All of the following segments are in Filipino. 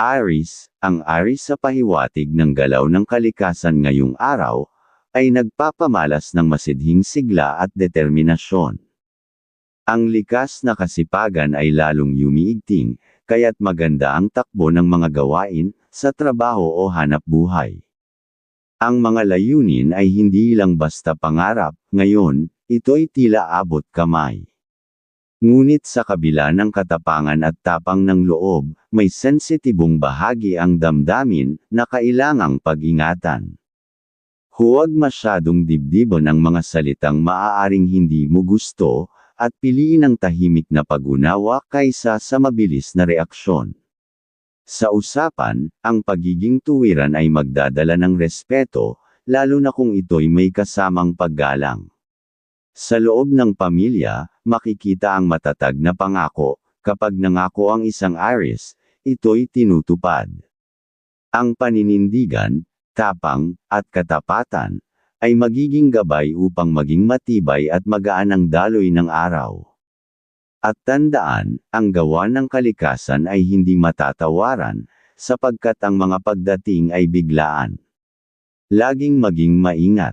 Aris, ang Aris sa pahiwatig ng galaw ng kalikasan ngayong araw, ay nagpapamalas ng masidhing sigla at determinasyon. Ang likas na kasipagan ay lalong yumiigting, kaya't maganda ang takbo ng mga gawain, sa trabaho o hanap buhay. Ang mga layunin ay hindi lang basta pangarap, ngayon, ito'y tila abot kamay. Ngunit sa kabila ng katapangan at tapang ng loob, may sensitibong bahagi ang damdamin na kailangang pag-ingatan. Huwag masyadong dibdibon ang mga salitang maaaring hindi mo gusto, at piliin ang tahimik na pag-unawa kaysa sa mabilis na reaksyon. Sa usapan, ang pagiging tuwiran ay magdadala ng respeto, lalo na kung ito'y may kasamang paggalang. Sa loob ng pamilya, makikita ang matatag na pangako, kapag nangako ang isang Aries, ito'y tinutupad. Ang paninindigan, tapang, at katapatan, ay magiging gabay upang maging matibay at magaan ang daloy ng araw. At tandaan, ang gawa ng kalikasan ay hindi matatawaran, sapagkat ang mga pagdating ay biglaan. Laging maging maingat.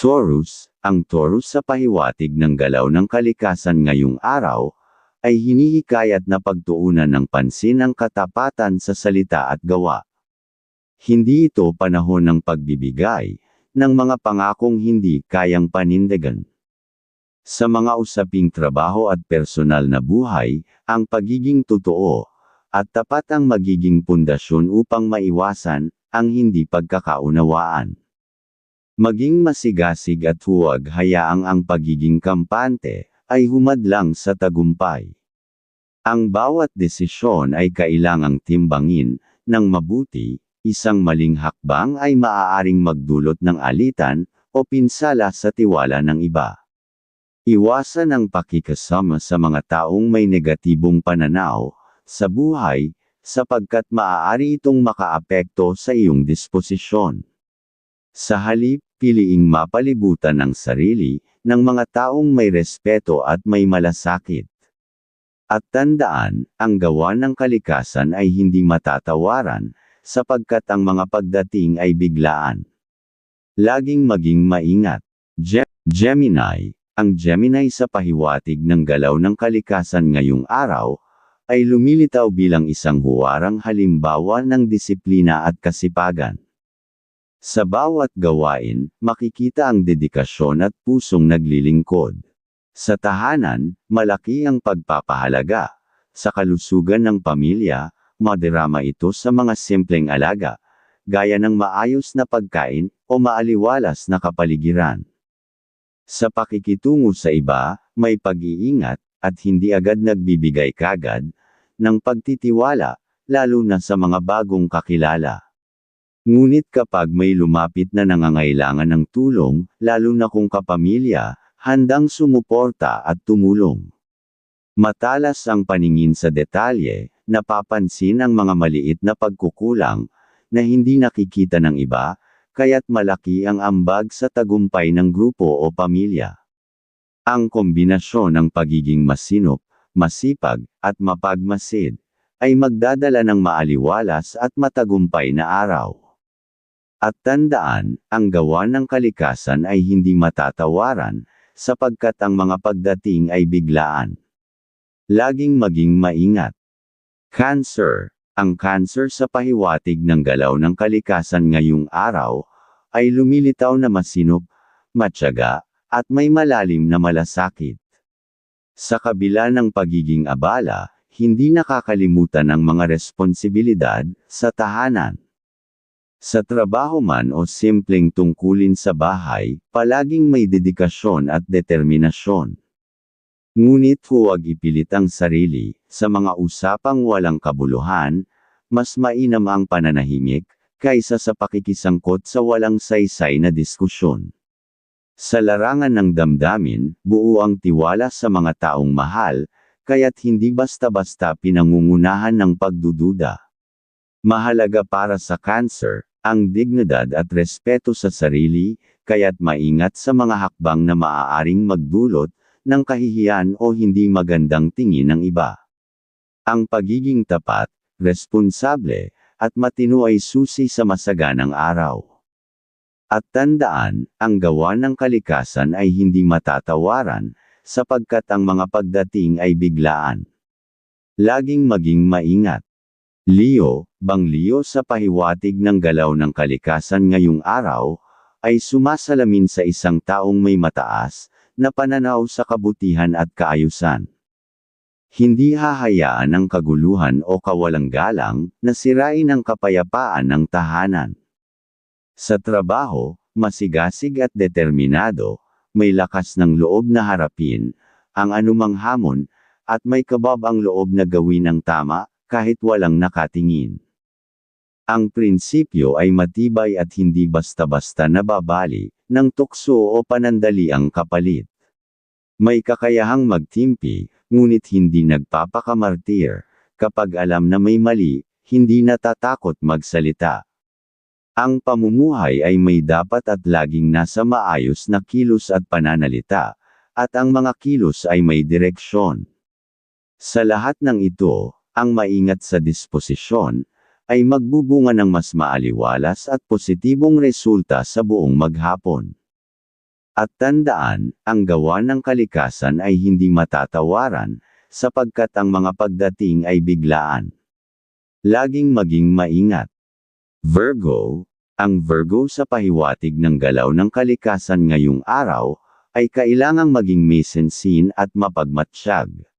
Taurus, ang Taurus sa pahiwatig ng galaw ng kalikasan ngayong araw, ay hinihikayat na pagtuunan ng pansin ang katapatan sa salita at gawa. Hindi ito panahon ng pagbibigay, ng mga pangakong hindi kayang panindigan. Sa mga usaping trabaho at personal na buhay, ang pagiging totoo, at tapat ang magiging pundasyon upang maiwasan, ang hindi pagkakaunawaan. Maging masigasig at huwag hayaang ang pagiging kampante, ay humadlang sa tagumpay. Ang bawat desisyon ay kailangang timbangin, ng mabuti, isang maling hakbang ay maaaring magdulot ng alitan, o pinsala sa tiwala ng iba. Iwasan ang pakikasama sa mga taong may negatibong pananaw, sa buhay, sapagkat maaari itong makaapekto sa iyong disposisyon. Sa halip, piliing mapalibutan ang sarili, ng mga taong may respeto at may malasakit. At tandaan, ang gawa ng kalikasan ay hindi matatawaran, sapagkat ang mga pagdating ay biglaan. Laging maging maingat. Gem Gemini, ang Gemini sa pahiwatig ng galaw ng kalikasan ngayong araw, ay lumilitaw bilang isang huwarang halimbawa ng disiplina at kasipagan. Sa bawat gawain, makikita ang dedikasyon at pusong naglilingkod. Sa tahanan, malaki ang pagpapahalaga. Sa kalusugan ng pamilya, maderama ito sa mga simpleng alaga, gaya ng maayos na pagkain, o maaliwalas na kapaligiran. Sa pakikitungo sa iba, may pag-iingat, at hindi agad nagbibigay kagad, ng pagtitiwala, lalo na sa mga bagong kakilala. Ngunit kapag may lumapit na nangangailangan ng tulong, lalo na kung kapamilya, handang sumuporta at tumulong. Matalas ang paningin sa detalye, napapansin ang mga maliit na pagkukulang, na hindi nakikita ng iba, kaya't malaki ang ambag sa tagumpay ng grupo o pamilya. Ang kombinasyon ng pagiging masinop, masipag, at mapagmasid, ay magdadala ng maaliwalas at matagumpay na araw. At tandaan, ang gawa ng kalikasan ay hindi matatawaran, sapagkat ang mga pagdating ay biglaan. Laging maging maingat. Cancer, ang cancer sa pahiwatig ng galaw ng kalikasan ngayong araw, ay lumilitaw na masinop, matyaga, at may malalim na malasakit. Sa kabila ng pagiging abala, hindi nakakalimutan ang mga responsibilidad sa tahanan. Sa trabaho man o simpleng tungkulin sa bahay, palaging may dedikasyon at determinasyon. Ngunit huwag ipilit ang sarili, sa mga usapang walang kabuluhan, mas mainam ang pananahimik, kaysa sa pakikisangkot sa walang saysay na diskusyon. Sa larangan ng damdamin, buo ang tiwala sa mga taong mahal, kaya't hindi basta-basta pinangungunahan ng pagdududa. Mahalaga para sa cancer, ang dignidad at respeto sa sarili, kaya't maingat sa mga hakbang na maaaring magdulot, ng kahihiyan o hindi magandang tingin ng iba. Ang pagiging tapat, responsable, at matino ay susi sa masaganang araw. At tandaan, ang gawa ng kalikasan ay hindi matatawaran, sapagkat ang mga pagdating ay biglaan. Laging maging maingat. Leo, Bang Leo sa pahiwatig ng galaw ng kalikasan ngayong araw, ay sumasalamin sa isang taong may mataas, na pananaw sa kabutihan at kaayusan. Hindi hahayaan ang kaguluhan o kawalang galang, na sirain ang kapayapaan ng tahanan. Sa trabaho, masigasig at determinado, may lakas ng loob na harapin, ang anumang hamon, at may kabab ang loob na gawin ang tama, kahit walang nakatingin. Ang prinsipyo ay matibay at hindi basta-basta nababali, ng tukso o panandaliang kapalit. May kakayahang magtimpi, ngunit hindi nagpapakamartir, kapag alam na may mali, hindi natatakot magsalita. Ang pamumuhay ay may dapat at laging nasa maayos na kilos at pananalita, at ang mga kilos ay may direksyon. Sa lahat ng ito, ang maingat sa disposisyon, ay magbubunga ng mas maaliwalas at positibong resulta sa buong maghapon. At tandaan, ang gawa ng kalikasan ay hindi matatawaran, sapagkat ang mga pagdating ay biglaan. Laging maging maingat. Virgo, ang Virgo sa pahiwatig ng galaw ng kalikasan ngayong araw, ay kailangang maging mesensin at mapagmatsyag.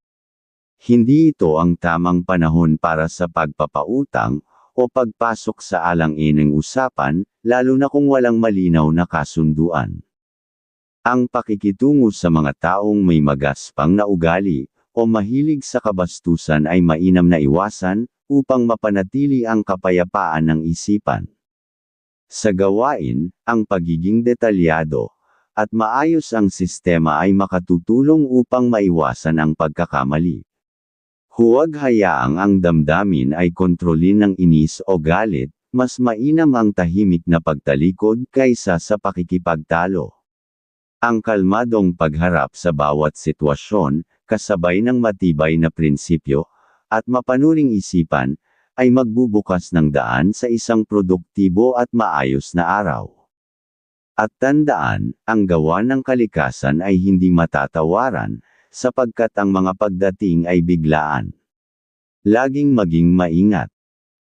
Hindi ito ang tamang panahon para sa pagpapautang, o pagpasok sa alang-ineng usapan, lalo na kung walang malinaw na kasunduan. Ang pakikitungo sa mga taong may magaspang na ugali, o mahilig sa kabastusan ay mainam na iwasan, upang mapanatili ang kapayapaan ng isipan. Sa gawain, ang pagiging detalyado, at maayos ang sistema ay makatutulong upang maiwasan ang pagkakamali. Huwag hayaang ang damdamin ay kontrolin ng inis o galit, mas mainam ang tahimik na pagtalikod kaysa sa pakikipagtalo. Ang kalmadong pagharap sa bawat sitwasyon, kasabay ng matibay na prinsipyo, at mapanuring isipan, ay magbubukas ng daan sa isang produktibo at maayos na araw. At tandaan, ang gawa ng kalikasan ay hindi matatawaran, sapagkat ang mga pagdating ay biglaan. Laging maging maingat.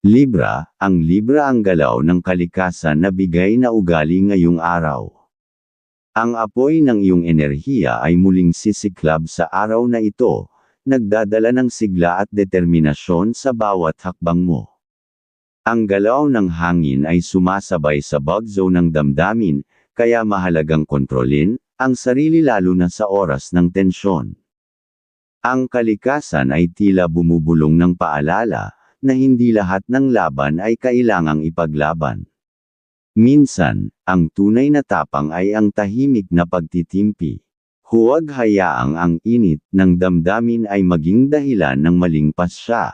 Libra, ang Libra ang galaw ng kalikasan na bigay na ugali ngayong araw. Ang apoy ng iyong enerhiya ay muling sisiklab sa araw na ito, nagdadala ng sigla at determinasyon sa bawat hakbang mo. Ang galaw ng hangin ay sumasabay sa bagzo ng damdamin, kaya mahalagang kontrolin, ang sarili lalo na sa oras ng tensyon. Ang kalikasan ay tila bumubulong ng paalala, na hindi lahat ng laban ay kailangang ipaglaban. Minsan, ang tunay na tapang ay ang tahimik na pagtitimpi. Huwag hayaang ang init ng damdamin ay maging dahilan ng maling pasya.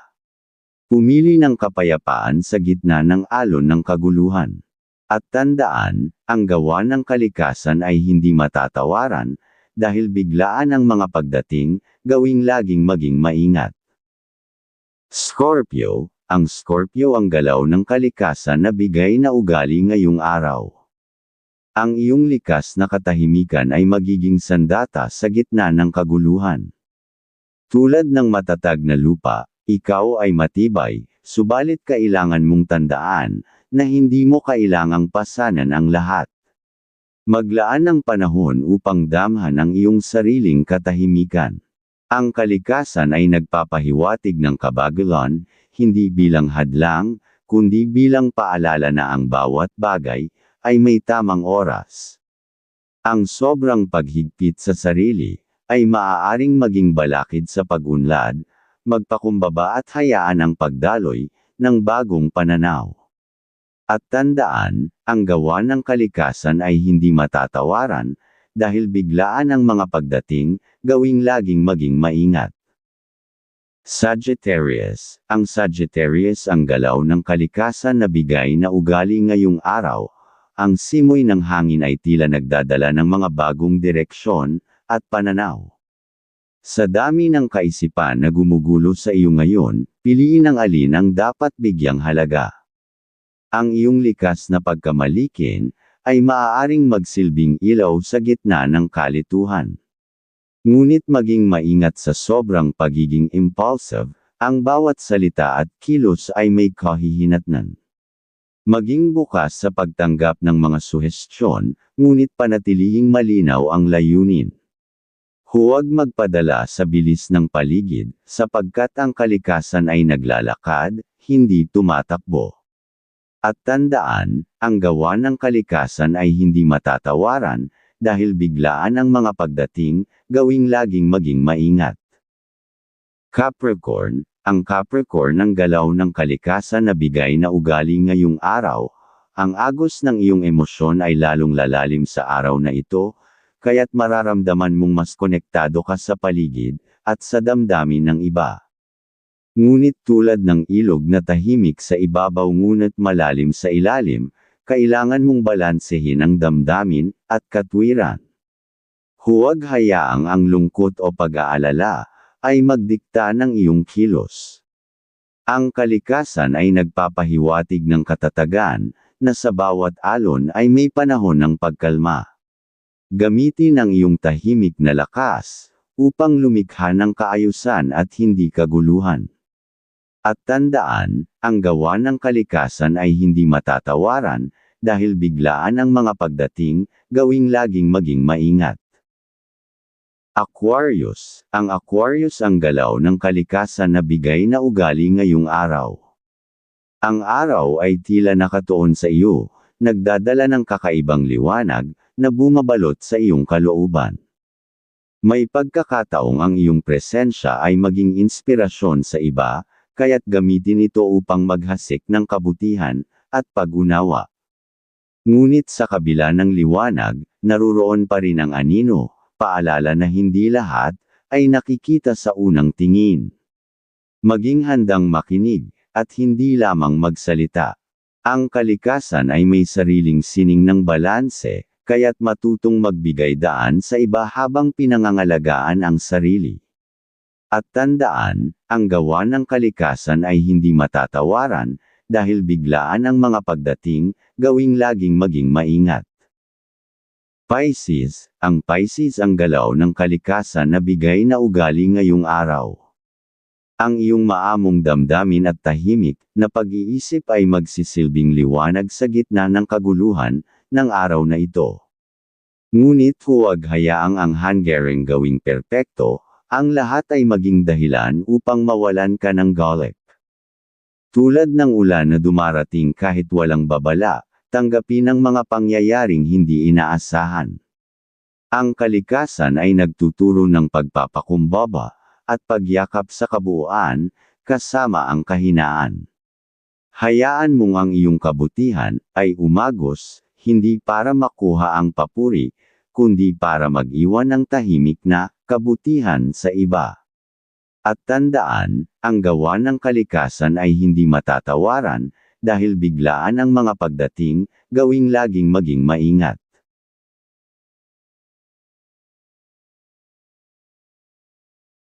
Pumili ng kapayapaan sa gitna ng alon ng kaguluhan. At tandaan, ang gawa ng kalikasan ay hindi matatawaran, dahil biglaan ang mga pagdating, gawing laging maging maingat. Scorpio, ang Scorpio ang galaw ng kalikasan na bigay na ugali ngayong araw. Ang iyong likas na katahimikan ay magiging sandata sa gitna ng kaguluhan. Tulad ng matatag na lupa, ikaw ay matibay, subalit kailangan mong tandaan, na hindi mo kailangang pasanan ang lahat. Maglaan ng panahon upang damhan ang iyong sariling katahimikan. Ang kalikasan ay nagpapahiwatig ng kabagulan, hindi bilang hadlang, kundi bilang paalala na ang bawat bagay, ay may tamang oras. Ang sobrang paghigpit sa sarili, ay maaaring maging balakid sa pagunlad, magpakumbaba at hayaan ang pagdaloy, ng bagong pananaw. At tandaan, ang gawa ng kalikasan ay hindi matatawaran, dahil biglaan ang mga pagdating, gawing laging maging maingat. Sagittarius, ang Sagittarius ang galaw ng kalikasan na bigay na ugali ngayong araw, ang simoy ng hangin ay tila nagdadala ng mga bagong direksyon, at pananaw. Sa dami ng kaisipan na gumugulo sa iyo ngayon, Piliin ang alin ang dapat bigyang halaga. Ang iyong likas na pagkamalikin ay maaaring magsilbing ilaw sa gitna ng kalituhan. Ngunit maging maingat sa sobrang pagiging impulsive, ang bawat salita at kilos ay may kahihinatnan. Maging bukas sa pagtanggap ng mga suhestyon, ngunit panatilihing malinaw ang layunin. Huwag magpadala sa bilis ng paligid, sapagkat ang kalikasan ay naglalakad, hindi tumatakbo. At tandaan, ang gawa ng kalikasan ay hindi matatawaran, dahil biglaan ang mga pagdating, gawing laging maging maingat. Capricorn, ang Capricorn ang galaw ng kalikasan na bigay na ugali ngayong araw, ang agos ng iyong emosyon ay lalong lalalim sa araw na ito, kaya't mararamdaman mong mas konektado ka sa paligid, at sa damdamin ng iba. Ngunit tulad ng ilog na tahimik sa ibabaw ngunit malalim sa ilalim, kailangan mong balansehin ang damdamin, at katwiran. Huwag hayaang ang lungkot o pag-aalala, ay magdikta ng iyong kilos. Ang kalikasan ay nagpapahiwatig ng katatagan, na sa bawat alon ay may panahon ng pagkalma. Gamitin ang iyong tahimik na lakas, upang lumikha ng kaayusan at hindi kaguluhan. At tandaan, ang gawa ng kalikasan ay hindi matatawaran, dahil biglaan ang mga pagdating, gawing laging maging maingat. Aquarius, ang Aquarius ang galaw ng kalikasan na bigay na ugali ngayong araw. Ang araw ay tila nakatuon sa iyo, nagdadala ng kakaibang liwanag, na bumabalot sa iyong kalooban. May pagkakataong ang iyong presensya ay maging inspirasyon sa iba, kaya't gamitin ito upang maghasik ng kabutihan, at pag-unawa. Ngunit sa kabila ng liwanag, naruroon pa rin ang anino, paalala na hindi lahat, ay nakikita sa unang tingin. Maging handang makinig, at hindi lamang magsalita. Ang kalikasan ay may sariling sining ng balanse, kaya't matutong magbigay daan sa iba habang pinangangalagaan ang sarili. At tandaan, ang gawa ng kalikasan ay hindi matatawaran, dahil biglaan ang mga pagdating, gawing laging maging maingat. Pisces, ang Pisces ang galaw ng kalikasan na bigay na ugali ngayong araw. Ang iyong maamong damdamin at tahimik, na pag-iisip ay magsisilbing liwanag sa gitna ng kaguluhan, ng araw na ito. Ngunit huwag hayaang ang hangering gawing perpekto, ang lahat ay maging dahilan upang mawalan ka ng galit. Tulad ng ulan na dumarating kahit walang babala, tanggapin ang mga pangyayaring hindi inaasahan. Ang kalikasan ay nagtuturo ng pagpapakumbaba, at pagyakap sa kabuuan, kasama ang kahinaan. Hayaan mong ang iyong kabutihan, ay umagos, hindi para makuha ang papuri, kundi para mag-iwan ng tahimik na, kabutihan sa iba. At tandaan, ang gawa ng kalikasan ay hindi matatawaran, dahil biglaan ang mga pagdating, gawing laging maging maingat.